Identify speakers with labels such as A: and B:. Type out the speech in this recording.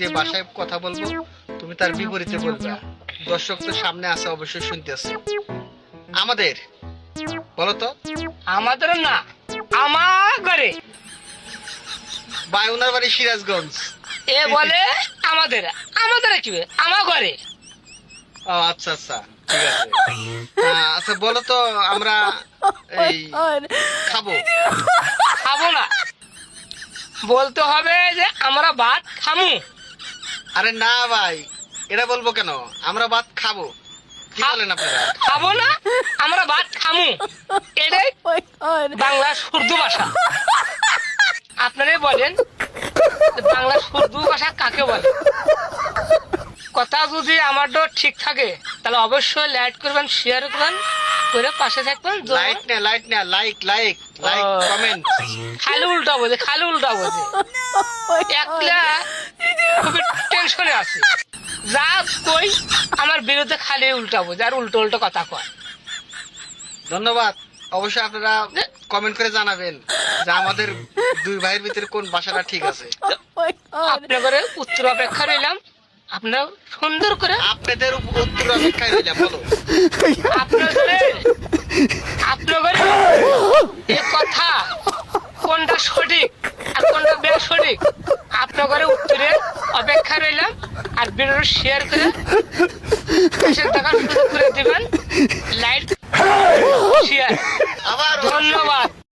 A: যে ভাষায় কথা বলব তুমি তার বিপরীতে বলবে। দর্শক তো সামনে আছে অবশ্যই শুনতে আছে। আমাদের বলো তো
B: আমাদের না আমার ঘরে।
A: বা ওনার বাড়ি সিরাজগঞ্জ।
B: এ বলে আমাদের আমাদের কি? আমার ঘরে।
A: ও আচ্ছা আচ্ছা ঠিক আছে। আচ্ছা বলো তো আমরা এই খাব।
B: খাব না। বলতে হবে যে আমরা ভাত খামু।
A: আরে না ভাই এটা বলব কেন? আমরা ভাত খাব। কি বলেন আপনারা?
B: খাব না আমরা ভাত খামু। এটাই বাংলা উর্দু ভাষা। আপনারাই বলেন বাংলা উর্দু ভাষা কাকে বলে? কথা যদি আমারটা ঠিক থাকে তাহলে অবশ্যই লাইক করবেন শেয়ার করবেন করে পাশে থাকবেন
A: লাইক না লাইক না লাইক লাইক লাইক কমেন্ট
B: খালি উল্টা বোঝে খালি উল্টা বোঝে একলা খুবই টেনশনে আছে। যা কই আমার বিরুদ্ধে খালি উল্টা বোঝে আর উল্টো উল্টো কথা কয়।
A: ধন্যবাদ। অবশ্যই আপনারা কমেন্ট করে জানাবেন যে আমাদের দুই ভাইয়ের ভিতরে কোন ভাষাটা ঠিক আছে।
B: আপনার করে উত্তর অপেক্ষা রইলাম। আপনারা সুন্দর করে
A: আপনাদের উত্তর অপেক্ষায় রইলাম বলো।
B: আপনার এ কথা কোনটা সঠিক আর কোনটা বেশ সঠিক আপনার করে উত্তরের অপেক্ষা রইলাম আর ভিডিও শেয়ার করে